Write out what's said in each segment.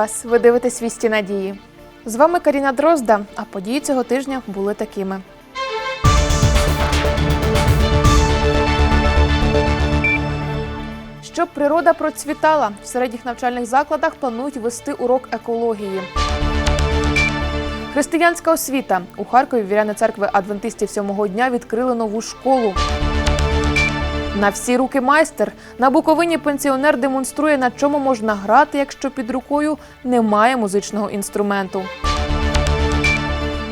Вас! Ви дивитесь вісті надії. З вами Каріна Дрозда, а події цього тижня були такими. Щоб природа процвітала, в середніх навчальних закладах планують вести урок екології. Християнська освіта у Харкові віряни церкви адвентистів сьомого дня відкрили нову школу. На всі руки майстер на Буковині пенсіонер демонструє, на чому можна грати, якщо під рукою немає музичного інструменту.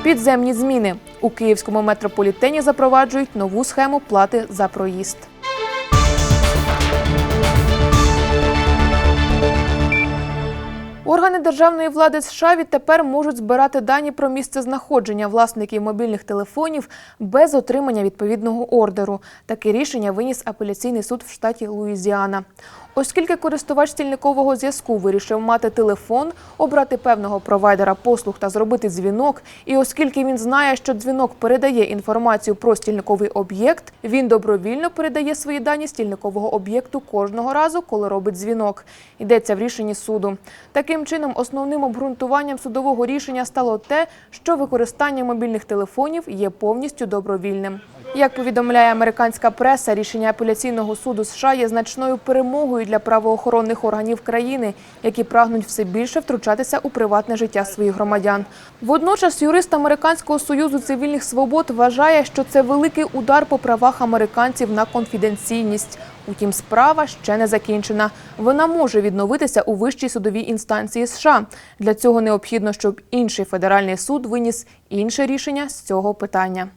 Підземні зміни у київському метрополітені запроваджують нову схему плати за проїзд. Органи державної влади США відтепер можуть збирати дані про місце знаходження власників мобільних телефонів без отримання відповідного ордеру. Таке рішення виніс апеляційний суд в штаті Луїзіана. Оскільки користувач стільникового зв'язку вирішив мати телефон, обрати певного провайдера послуг та зробити дзвінок, і оскільки він знає, що дзвінок передає інформацію про стільниковий об'єкт, він добровільно передає свої дані стільникового об'єкту кожного разу, коли робить дзвінок. Йдеться в рішенні суду. Таким чином, основним обґрунтуванням судового рішення стало те, що використання мобільних телефонів є повністю добровільним. Як повідомляє американська преса, рішення апеляційного суду США є значною перемогою для правоохоронних органів країни, які прагнуть все більше втручатися у приватне життя своїх громадян. Водночас, юрист Американського союзу цивільних свобод вважає, що це великий удар по правах американців на конфіденційність. Утім, справа ще не закінчена. Вона може відновитися у вищій судовій інстанції США. Для цього необхідно, щоб інший федеральний суд виніс інше рішення з цього питання.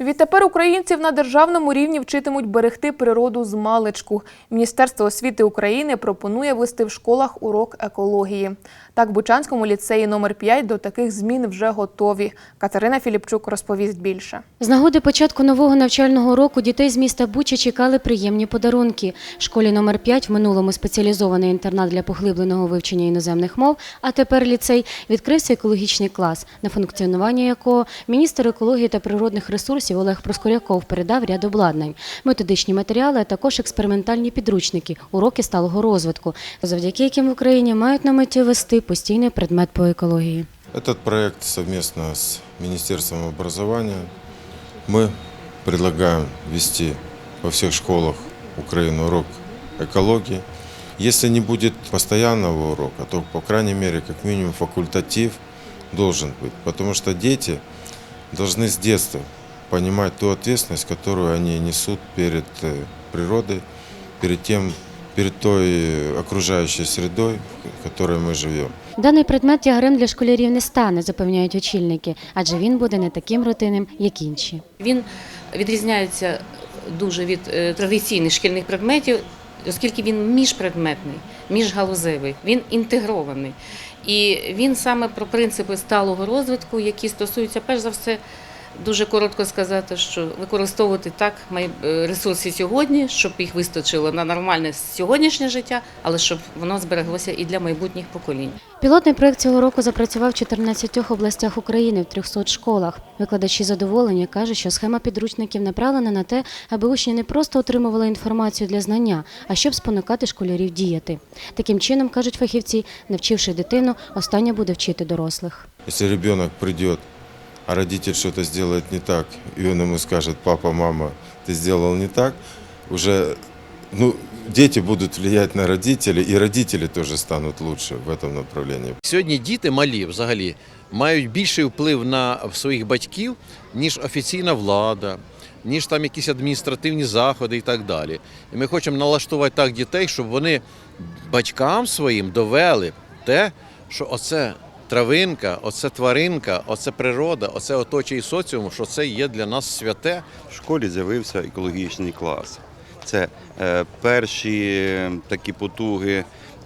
Відтепер українців на державному рівні вчитимуть берегти природу з маличку. Міністерство освіти України пропонує вести в школах урок екології. Так, в Бучанському ліцеї номер 5 до таких змін вже готові. Катерина Філіпчук розповість більше. З нагоди початку нового навчального року дітей з міста Буча чекали приємні подарунки. Школі номер 5 в минулому спеціалізований інтернат для поглибленого вивчення іноземних мов, а тепер ліцей відкрився екологічний клас, на функціонування якого міністр екології та природних ресурсів Олег Проскуряков передав ряд обладнань, методичні матеріали, а також експериментальні підручники, уроки сталого розвитку, завдяки яким в Україні мають на меті вести постійний предмет по екології. Этот проект совместно с Министерством образования мы предлагаем вести во всех школах Украины урок экологии. Если не будет постоянного урока, то, по крайней мере, как минимум факультатив должен быть. Потому что дети должны с детства понимать ту ответственность, которую они несут перед э, природой, перед тем, перед той окружающей средой, в которой мы живем. Даний предмет тягарем для школярів не стане, запевняють очільники, адже він буде не таким рутинним, як інші. Він відрізняється дуже від е, традиційних шкільних предметів, оскільки він міжпредметний, міжгалузевий, він інтегрований. І він саме про принципи сталого розвитку, які стосуються перш за все. Дуже коротко сказати, що використовувати так е, ресурси сьогодні, щоб їх вистачило на нормальне сьогоднішнє життя, але щоб воно збереглося і для майбутніх поколінь. Пілотний проект цього року запрацював в 14 областях України в 300 школах. Викладачі задоволені кажуть, що схема підручників направлена на те, аби учні не просто отримували інформацію для знання, а щоб спонукати школярів діяти. Таким чином, кажуть фахівці, навчивши дитину, остання буде вчити дорослих. Если ребенок придет, а родитель что-то сделает не так, и он ему скажет, папа, мама, ты сделал не так, уже ну, дети будут влиять на родителей, и родители тоже станут лучше в этом направлении. Сьогодні діти малі взагалі мають більший вплив на своїх батьків, ніж офіційна влада, ніж там якісь адміністративні заходи і так далі. І ми хочемо налаштувати так дітей, щоб вони батькам своїм довели те, що оце травинка, оце тваринка, оце природа, оце оточує соціум, що це є для нас святе. В школі з'явився екологічний клас. Це е, перші е, такі потуги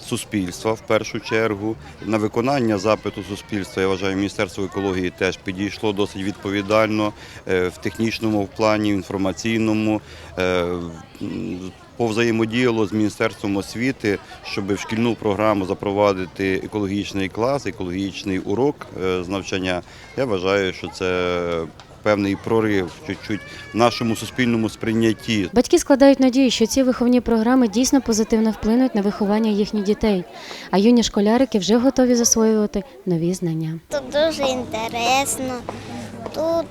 суспільства в першу чергу. На виконання запиту суспільства, я вважаю, Міністерство екології теж підійшло досить відповідально е, в технічному плані, в інформаційному. Повзаємодіяло з Міністерством освіти, щоб в шкільну програму запровадити екологічний клас, екологічний урок е, з навчання. Я вважаю, що це певний прорив чуть-чуть в нашому суспільному сприйнятті. Батьки складають надію, що ці виховні програми дійсно позитивно вплинуть на виховання їхніх дітей, а юні школярики вже готові засвоювати нові знання. Тут дуже інтересно. Тут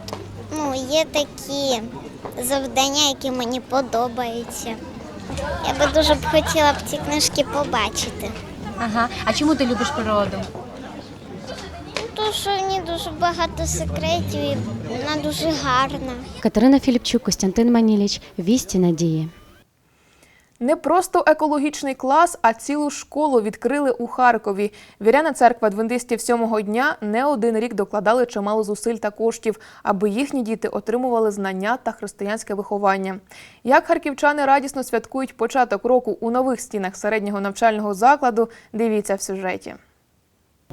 ну, є такі завдання, які мені подобаються. Я би дуже б хотіла б ці книжки побачити. Ага, а чому ти любиш природу? Ну, Тому що в ній дуже багато секретів і вона дуже гарна. Катерина Філіпчук, Костянтин Маніліч, Вісті Надії. Не просто екологічний клас, а цілу школу відкрили у Харкові. Віряна церква адвентистів сьомого дня не один рік докладали чимало зусиль та коштів, аби їхні діти отримували знання та християнське виховання. Як харківчани радісно святкують початок року у нових стінах середнього навчального закладу, дивіться в сюжеті.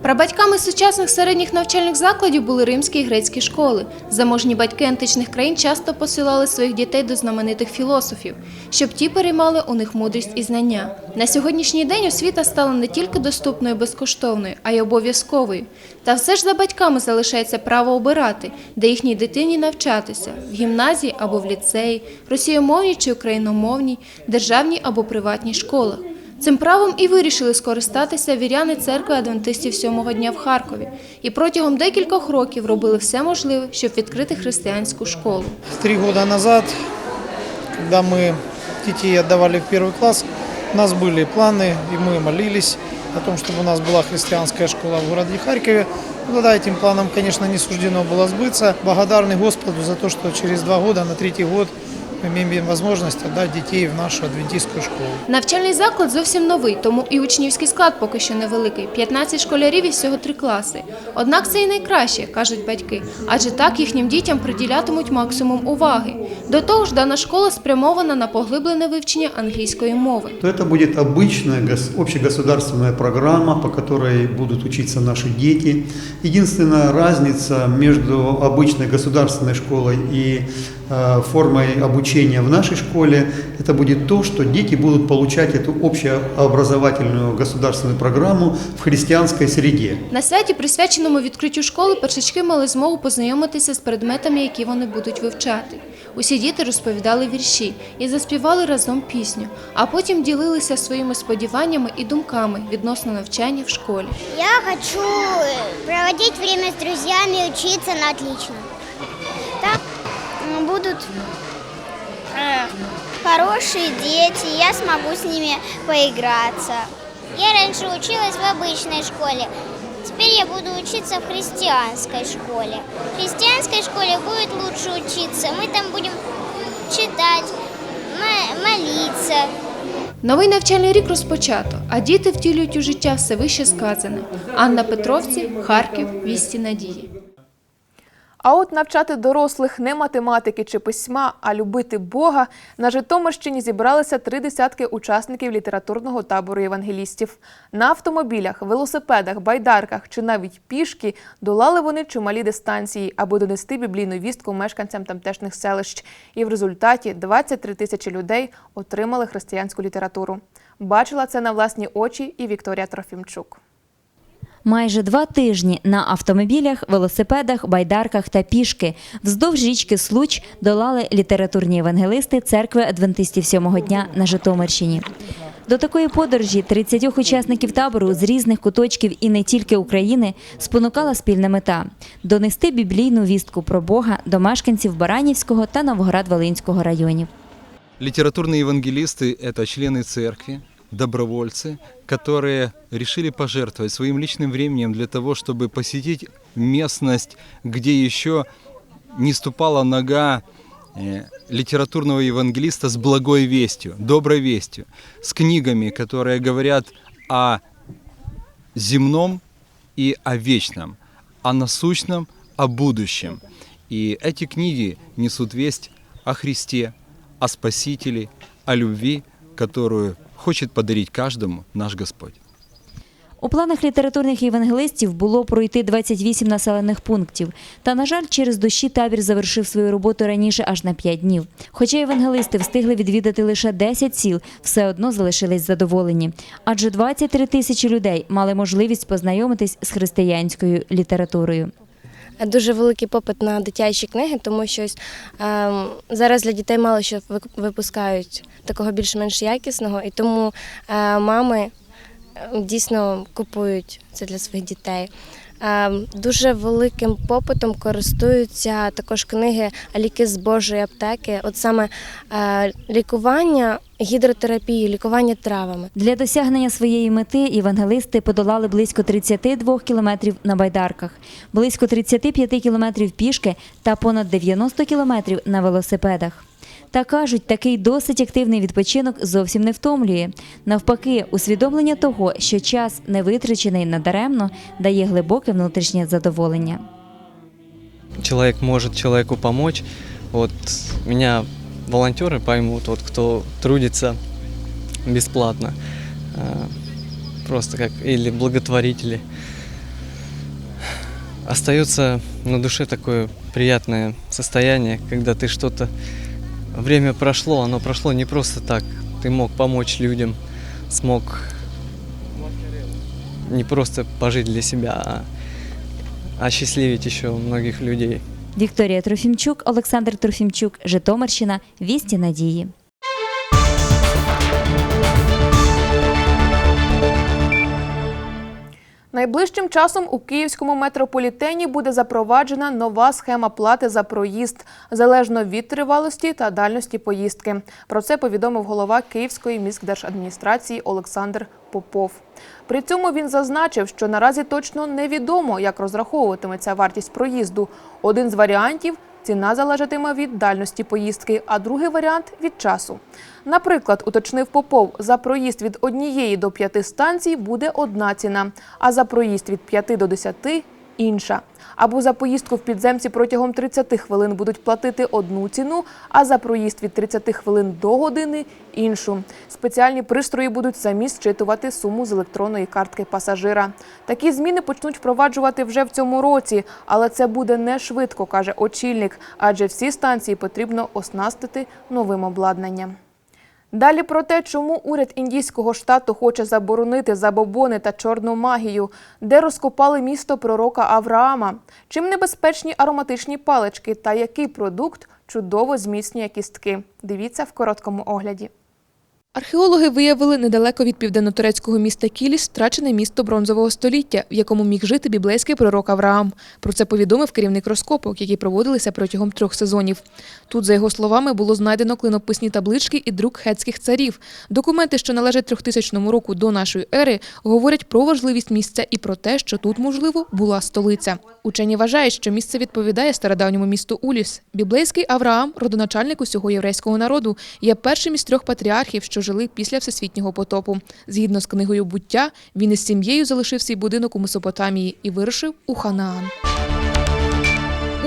Прабатьками сучасних середніх навчальних закладів були римські і грецькі школи. Заможні батьки античних країн часто посилали своїх дітей до знаменитих філософів, щоб ті переймали у них мудрість і знання. На сьогоднішній день освіта стала не тільки доступною і безкоштовною, а й обов'язковою. Та все ж за батьками залишається право обирати, де їхній дитині навчатися в гімназії або в ліцеї, російомовній чи україномовній, державній або приватній школах. Цим правом і вирішили скористатися віряни церкви адвентистів сьомого дня в Харкові і протягом декількох років робили все можливе, щоб відкрити християнську школу. Три года назад, когда мы детей отдавали в первый класс, у нас были планы, и мы молились о том, чтобы у нас была христианская школа в городе Харькове. Но тогда этим планам, конечно, не суждено было сбыться. Благодарны Господу за то, что через два года, на третий год, мы имеем возможность отдать детей в нашу адвентистскую школу. Навчальний заклад зовсім новий, тому і учнівський склад поки що невеликий 15 школярів і всього три класи. Однак це і найкраще, кажуть батьки, адже так їхнім дітям приділятимуть максимум уваги. До того ж, дана школа спрямована на поглиблене вивчення англійської мови. то это будет обычная гос- общегосударственная программа, по которой будут учиться наши дети. Единственная разница между обычной государственной школой и э, формой обучения в нашей школе, это будет то, что дети будут получать эту общеобразовательную государственную программу в христианской среде. На святі, присвяченому відкриттю школи, першачки мали змогу познайомитися з предметами, які вони будуть вивчати. Усі діти розповідали вірші і заспівали разом пісню, а потім ділилися своїми сподіваннями і думками відносно навчання в школі. Я хочу э, проводить время с друзьями и учиться на отлично. Так м, будут э, хорошие дети, я смогу с ними поиграться. Я раньше училась в обычной школе. Теперь я буду учиться в христианской школе. В христианской школе будет лучше учиться. Мы там будем читать, мо- молиться. Новий навчальний рік розпочато, а діти втілюють у життя все вище сказане. Анна Петровці, Харків, Вісті Надії. А от навчати дорослих не математики чи письма, а любити Бога на Житомирщині зібралися три десятки учасників літературного табору євангелістів. На автомобілях, велосипедах, байдарках чи навіть пішки долали вони чималі дистанції, аби донести біблійну вістку мешканцям тамтешніх селищ. І в результаті 23 тисячі людей отримали християнську літературу. Бачила це на власні очі і Вікторія Трофімчук Майже два тижні на автомобілях, велосипедах, байдарках та пішки вздовж річки Случ долали літературні евангелисти церкви адвентистів сьомого дня на Житомирщині. До такої подорожі 30 учасників табору з різних куточків і не тільки України спонукала спільна мета донести біблійну вістку про Бога до мешканців Баранівського та Новгород-Волинського районів. Литературные евангелисты – это члены церкви, Добровольцы, которые решили пожертвовать своим личным временем для того, чтобы посетить местность, где еще не ступала нога э, литературного евангелиста с благой вестью, доброй вестью, с книгами, которые говорят о земном и о вечном, о насущном, о будущем. И эти книги несут весть о Христе, о Спасителе, о любви, которую хочет подарить каждому наш Господь. У планах літературних євангелистів було пройти 28 населених пунктів. Та, на жаль, через дощі табір завершив свою роботу раніше аж на 5 днів. Хоча євангелисти встигли відвідати лише 10 сіл, все одно залишились задоволені. Адже 23 тисячі людей мали можливість познайомитись з християнською літературою. Дуже великий попит на дитячі книги, тому що ось, ем, зараз для дітей мало що ви- випускають такого більш-менш якісного, і тому е, мами е, дійсно купують це для своїх дітей. Ем, Дуже великим попитом користуються також книги Ліки з Божої аптеки. От саме е, лікування гідротерапії, лікування травами. Для досягнення своєї мети євангелисти подолали близько 32 кілометрів на байдарках, близько 35 кілометрів пішки та понад 90 кілометрів на велосипедах. Та кажуть, такий досить активний відпочинок зовсім не втомлює. Навпаки, усвідомлення того, що час не витрачений надаремно, дає глибоке внутрішнє задоволення. человек может человеку помочь. Вот меня волонтеры поймут, вот кто трудится бесплатно, э, просто как или благотворители. Остается на душе такое приятное состояние, когда ты что-то время прошло, оно прошло не просто так. Ты мог помочь людям, смог не просто пожить для себя, а осчастливить еще многих людей. Вікторія Трофімчук, Олександр Трофімчук, Житомирщина, Вісті надії. Найближчим часом у київському метрополітені буде запроваджена нова схема плати за проїзд залежно від тривалості та дальності поїздки. Про це повідомив голова Київської міськдержадміністрації Олександр Попов. При цьому він зазначив, що наразі точно невідомо, як розраховуватиметься вартість проїзду. Один з варіантів ціна залежатиме від дальності поїздки, а другий варіант від часу. Наприклад, уточнив Попов, за проїзд від однієї до п'яти станцій буде одна ціна, а за проїзд від п'яти до десяти – інша. Або за поїздку в підземці протягом 30 хвилин будуть платити одну ціну, а за проїзд від 30 хвилин до години – іншу. Спеціальні пристрої будуть самі зчитувати суму з електронної картки пасажира. Такі зміни почнуть впроваджувати вже в цьому році, але це буде не швидко, каже очільник, адже всі станції потрібно оснастити новим обладнанням. Далі про те, чому уряд індійського штату хоче заборонити забобони та чорну магію, де розкопали місто пророка Авраама, чим небезпечні ароматичні палички та який продукт чудово зміцнює кістки. Дивіться в короткому огляді. Археологи виявили недалеко від південно-турецького міста Кіліс втрачене місто бронзового століття, в якому міг жити біблейський пророк Авраам. Про це повідомив керівник розкопок, які проводилися протягом трьох сезонів. Тут, за його словами, було знайдено клинописні таблички і друк хетських царів. Документи, що належать 3000 року до нашої ери, говорять про важливість місця і про те, що тут, можливо, була столиця. Учені вважають, що місце відповідає стародавньому місту Уліс. Біблейський Авраам, родоначальник усього єврейського народу, є першим із трьох патріархів, що жили після всесвітнього потопу. Згідно з книгою буття, він із сім'єю залишив свій будинок у Месопотамії і вирушив у Ханаан.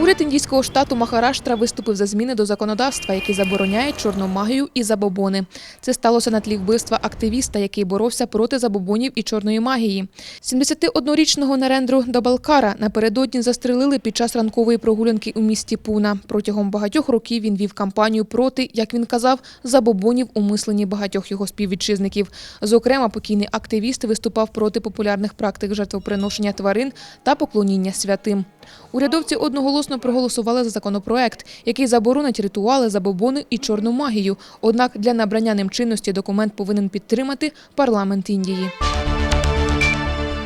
Уряд індійського штату Махараштра виступив за зміни до законодавства, які забороняють чорну магію і забобони. Це сталося на тлі вбивства активіста, який боровся проти забобонів і чорної магії. 71-річного Нарендру Дабалкара напередодні застрелили під час ранкової прогулянки у місті Пуна. Протягом багатьох років він вів кампанію проти, як він казав, забобонів у мисленні багатьох його співвітчизників. Зокрема, покійний активіст виступав проти популярних практик жертвоприношення тварин та поклоніння святим. Урядовці одноголосно проголосували за законопроект, який заборонить ритуали, забобони і чорну магію. Однак для набрання ним чинності документ повинен підтримати парламент Індії.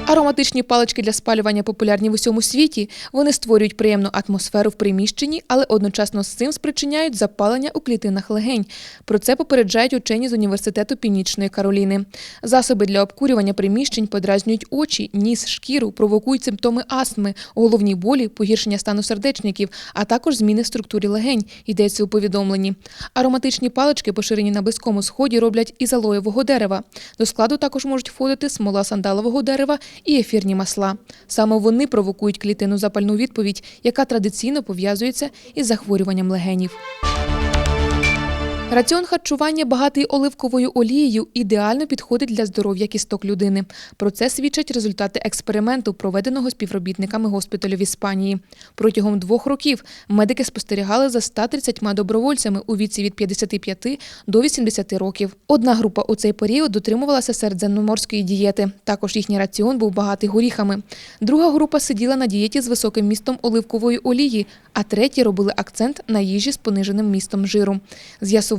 Ароматичні палички для спалювання популярні в усьому світі. Вони створюють приємну атмосферу в приміщенні, але одночасно з цим спричиняють запалення у клітинах легень. Про це попереджають учені з університету Північної Кароліни. Засоби для обкурювання приміщень подразнюють очі, ніс, шкіру, провокують симптоми астми, головні болі, погіршення стану сердечників, а також зміни в структурі легень. Йдеться у повідомленні. Ароматичні палички, поширені на близькому сході, роблять із алоєвого дерева. До складу також можуть входити смола сандалового дерева і ефірні масла. Саме вони провокують клітину запальну відповідь, яка традиційно пов'язується із захворюванням легенів. Раціон харчування багатий оливковою олією ідеально підходить для здоров'я кісток людини. Про це свідчать результати експерименту, проведеного співробітниками госпіталю в Іспанії. Протягом двох років медики спостерігали за 130 добровольцями у віці від 55 до 80 років. Одна група у цей період дотримувалася середземноморської дієти. Також їхній раціон був багатий горіхами. Друга група сиділа на дієті з високим містом оливкової олії, а треті робили акцент на їжі з пониженим містом жиру.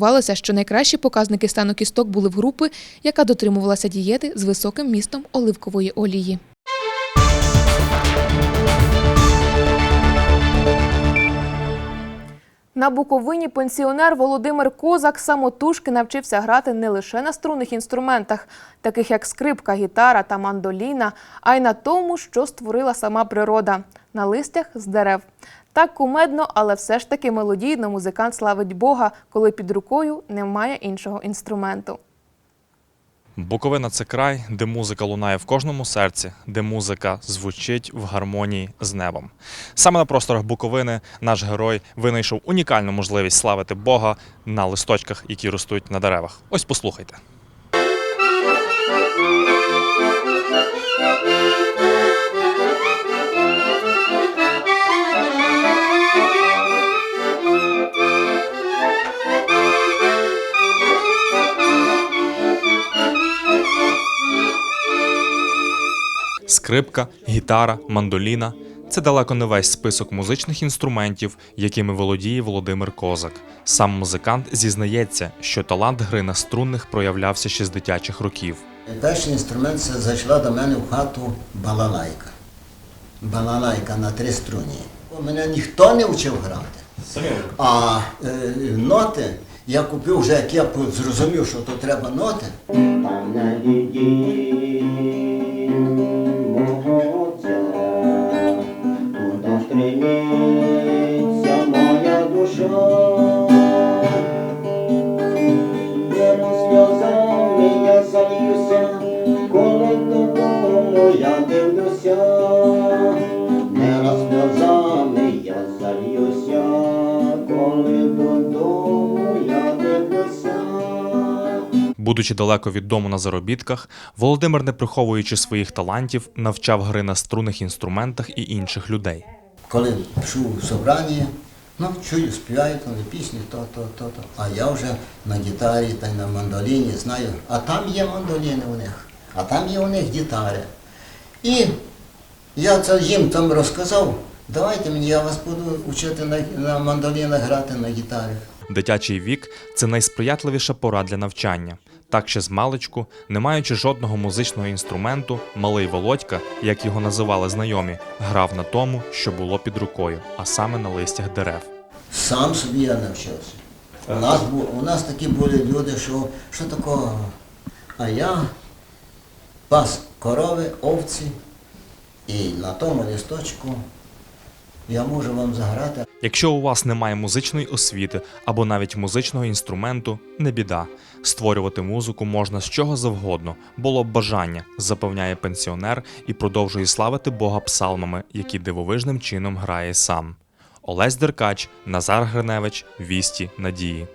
З'ясувалося, що найкращі показники стану кісток були в групи, яка дотримувалася дієти з високим містом оливкової олії. На Буковині пенсіонер Володимир Козак самотужки навчився грати не лише на струнних інструментах, таких як скрипка, гітара та мандоліна, а й на тому, що створила сама природа на листях з дерев. Так кумедно, але все ж таки мелодійно музикант славить Бога, коли під рукою немає іншого інструменту. Буковина це край, де музика лунає в кожному серці, де музика звучить в гармонії з небом. Саме на просторах Буковини наш герой винайшов унікальну можливість славити Бога на листочках, які ростуть на деревах. Ось послухайте. Скрипка, гітара, мандоліна це далеко не весь список музичних інструментів, якими володіє Володимир Козак. Сам музикант зізнається, що талант гри на струнних проявлявся ще з дитячих років. Перший інструмент це зайшла до мене в хату балалайка. Балалайка на три струні. Мене ніхто не вчив грати. А е, ноти я купив вже, як я зрозумів, що то треба ноти. Будучи далеко від дому на заробітках, Володимир, не приховуючи своїх талантів, навчав гри на струнних інструментах і інших людей. Коли чув собрання, ну чую, співають пісні, то, то, то, то. А я вже на гітарі та й на мандоліні знаю, а там є мандоліни у них, а там є у них гітари. І я це їм там розказав, давайте мені, я вас буду вчити на, на мандолінах грати на гітарі. Дитячий вік це найсприятливіша пора для навчання. Так ще з маличку, не маючи жодного музичного інструменту, малий Володька, як його називали знайомі, грав на тому, що було під рукою, а саме на листях дерев. Сам собі я навчився. У нас, у нас такі були люди, що, що такого. А я пас корови, овці, і на тому лісточку я можу вам заграти. Якщо у вас немає музичної освіти або навіть музичного інструменту, не біда. Створювати музику можна з чого завгодно, було б бажання, запевняє пенсіонер і продовжує славити Бога псалмами, які дивовижним чином грає сам. Олесь Деркач, Назар Гриневич, Вісті Надії.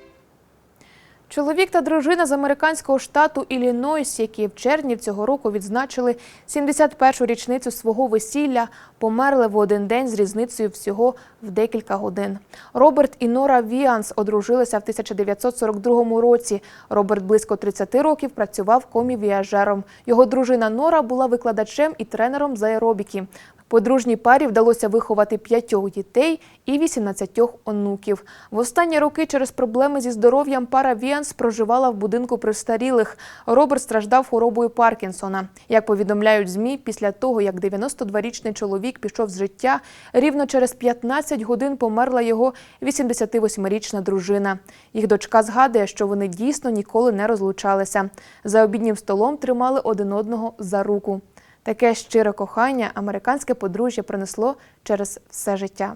Чоловік та дружина з американського штату Іллінойс, які в червні цього року відзначили 71-шу річницю свого весілля, померли в один день з різницею всього в декілька годин. Роберт і Нора Віанс одружилися в 1942 році. Роберт близько 30 років працював комі-віажером. Його дружина Нора була викладачем і тренером з аеробіки. Подружній парі вдалося виховати п'ятьох дітей і 18 онуків. В останні роки через проблеми зі здоров'ям пара Віанс проживала в будинку престарілих. Роберт страждав хворобою Паркінсона. Як повідомляють ЗМІ, після того, як 92-річний чоловік пішов з життя, рівно через 15 годин померла його 88-річна дружина. Їх дочка згадує, що вони дійсно ніколи не розлучалися. За обіднім столом тримали один одного за руку. Таке щире кохання американське подружжя принесло через все життя.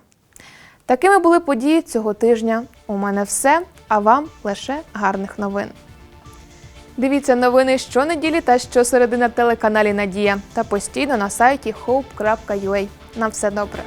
Такими були події цього тижня. У мене все, а вам лише гарних новин. Дивіться новини щонеділі та щосереди на телеканалі Надія та постійно на сайті hope.ua. На все добре.